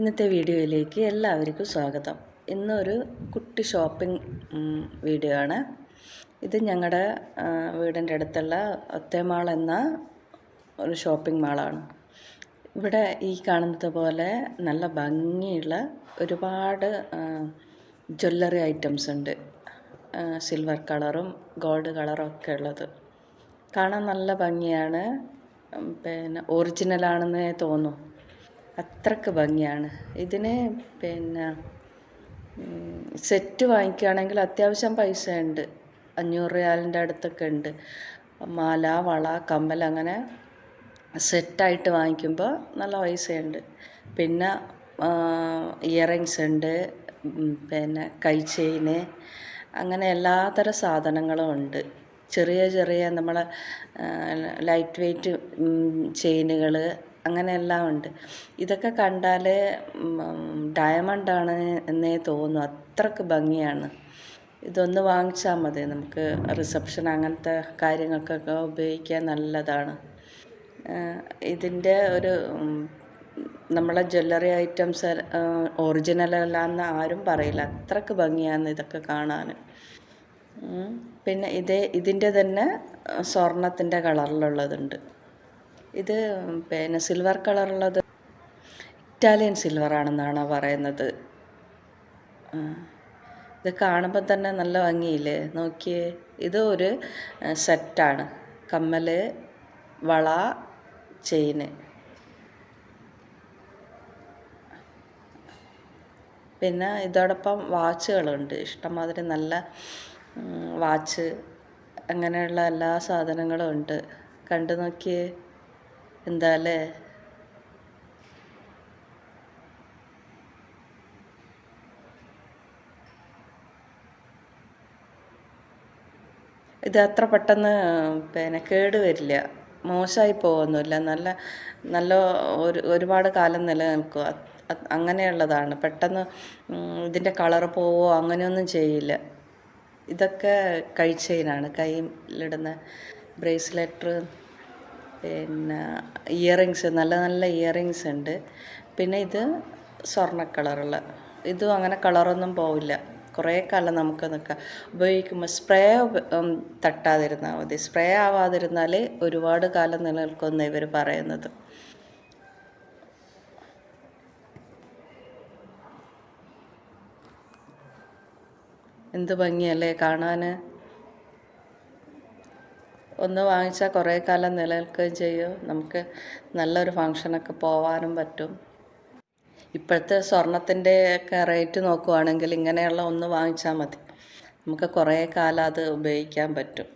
ഇന്നത്തെ വീഡിയോയിലേക്ക് എല്ലാവർക്കും സ്വാഗതം. ഇന്നൊരു കുട്ടി ഷോപ്പിംഗ് വീഡിയോ ആണ്. ഇത് ഞങ്ങളുടെ വീടിന്റെ അടുത്തുള്ള ഒത്തേമാൾ എന്ന ഒരു ഷോപ്പിംഗ് മാളാണ് ഇവിടെ ഈ കാണുന്നത് പോലെ നല്ല ഭംഗിയുള്ള ഒരുപാട് ജ്വല്ലറി ഐറ്റംസ് ഉണ്ട്. സിൽവർ കളറും ഗോൾഡ് കളറും ഒക്കെ ഉള്ളത്. കാണാൻ നല്ല ഭംഗിയാണ്. പിന്നെ ഒറിജിനലാണെന്നേ തോന്നും അത്രയ്ക്ക് ഭംഗിയാണ്. ഇതിന് പിന്നെ സെറ്റ് വാങ്ങിക്കുകയാണെങ്കിൽ അത്യാവശ്യം പൈസ ഉണ്ട് അഞ്ഞൂറ് റിയാലിന്റെ അടുത്തൊക്കെ ഉണ്ട്. മാല വള കമ്മൽ അങ്ങനെ സെറ്റായിട്ട് വാങ്ങിക്കുമ്പോൾ നല്ല പൈസയുണ്ട്. പിന്നെ ഇയറിങ്സ് ഉണ്ട്. പിന്നെ കൈ ചെയിന് അങ്ങനെ എല്ലാത്തരം സാധനങ്ങളും ഉണ്ട്. ചെറിയ ചെറിയ നമ്മളെ ലൈറ്റ് വെയ്റ്റ് ചെയിനുകൾ അങ്ങനെ എല്ലാം ഉണ്ട്. ഇതൊക്കെ കണ്ടാൽ ഡയമണ്ടാണ് എന്നേ തോന്നും അത്രയ്ക്ക് ഭംഗിയാണ്. ഇതൊന്ന് വാങ്ങിച്ചാൽ മതി. നമുക്ക് റിസപ്ഷൻ അങ്ങനത്തെ കാര്യങ്ങൾക്കൊക്കെ ഉപയോഗിക്കാൻ നല്ലതാണ്. ഇതിന്റെ ഒരു നമ്മളെ ജ്വല്ലറി ഐറ്റംസ് ഒറിജിനൽ അല്ലാന്ന് ആരും പറയില്ല. അത്രയ്ക്ക് ഭംഗിയാണ് ഇതൊക്കെ കാണാൻ. പിന്നെ ഇതേ ഇതിന്റെ തന്നെ സ്വർണത്തിന്റെ കളറിലുള്ളതുണ്ട്. ഇത് പിന്നെ സിൽവർ കളറുള്ളത് ഇറ്റാലിയൻ സിൽവർ ആണെന്നാണ് പറയുന്നത്. ഇത് കാണുമ്പോൾ തന്നെ നല്ല ഭംഗിയില്ലേ? നോക്കിയേ ഇത് ഒരു സെറ്റാണ് കമ്മൽ വള ചെയിന് പിന്നെ ഇതോടൊപ്പം വാച്ചുകളുണ്ട്. ഇഷ്ടംമാതിരി നല്ല വാച്ച് അങ്ങനെയുള്ള എല്ലാ സാധനങ്ങളും ഉണ്ട്. കണ്ടു നോക്കിയേ. എന്താ അല്ലേ ഇത് അത്ര പെട്ടെന്ന് പിന്നെ കേട് വരില്ല. മോശമായി പോകുന്നില്ല നല്ല നല്ല ഒരു ഒരുപാട് കാലം നിലനിൽക്കുക അങ്ങനെയുള്ളതാണ്. പെട്ടെന്ന് ഇതിന്റെ കളറ് പോവോ അങ്ങനെയൊന്നും ചെയ്യില്ല. ഇതൊക്കെ കൈ ചെയിനാണ് കയ്യിലിടുന്ന ബ്രേസ്ലെറ്റ് പിന്നെ ഇയറിങ്സ് നല്ല നല്ല ഇയറിങ്സ് ഉണ്ട്. പിന്നെ ഇത് സ്വർണ കളറുള്ള ഇതും അങ്ങനെ കളറൊന്നും പോവില്ല. കുറേ കാലം നമുക്ക് നിൽക്കാം ഉപയോഗിക്കുമ്പോൾ സ്പ്രേ തട്ടാതിരുന്നാൽ മതി. സ്പ്രേ ആവാതിരുന്നാൽ ഒരുപാട് കാലം നിലനിൽക്കുമെന്ന് ഇവർ പറയുന്നത്. എന്ത് ഭംഗിയല്ലേ കാണാൻ ഒന്ന് വാങ്ങിച്ചാൽ കുറേ കാലം നിലനിൽക്കുകയും ചെയ്യും. നമുക്ക് നല്ലൊരു ഫങ്ഷനൊക്കെ പോവാനും പറ്റും. ഇപ്പോഴത്തെ സ്വർണത്തിന്റെ ഒക്കെ റേറ്റ് നോക്കുവാണെങ്കിൽ ഇങ്ങനെയുള്ള ഒന്ന് വാങ്ങിച്ചാൽ മതി. നമുക്ക് കുറേ കാലം അത് ഉപയോഗിക്കാൻ പറ്റും.